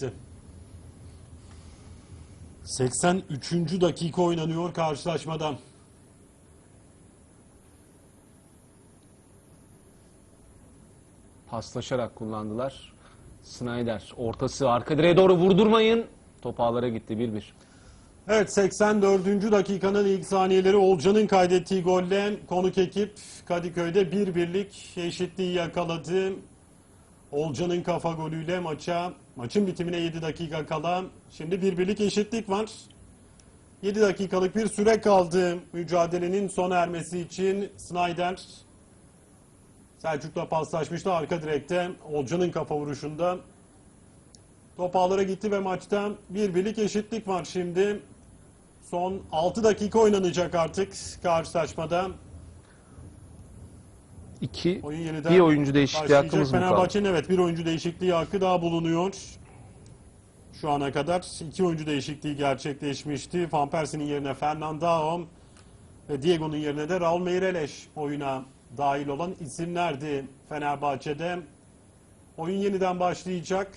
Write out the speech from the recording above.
çıktı. 83. dakika oynanıyor karşılaşmada. Paslaşarak kullandılar. Snyder ortası arka direğe doğru vurdurmayın. Top ağlara gitti 1-1. Evet 84. dakikanın ilk saniyeleri Olcan'ın kaydettiği golle konuk ekip Kadıköy'de bir birlik eşitliği yakaladı. Olcan'ın kafa golüyle maça maçın bitimine 7 dakika kala şimdi bir birlik eşitlik var. 7 dakikalık bir süre kaldı mücadelenin sona ermesi için Snyder Selçuk'la paslaşmıştı arka direkte Olcan'ın kafa vuruşunda Top ağlara gitti ve maçta bir birlik eşitlik var şimdi. Son 6 dakika oynanacak artık karşılaşmada. İki, Oyun yeniden bir oyuncu değişikliği başlayacak. hakkımız mı kaldı? Fenerbahçe'nin evet bir oyuncu değişikliği hakkı daha bulunuyor. Şu ana kadar iki oyuncu değişikliği gerçekleşmişti. Van Persie'nin yerine Fernandao ve Diego'nun yerine de Raul Meireles oyuna dahil olan isimlerdi Fenerbahçe'de. Oyun yeniden başlayacak.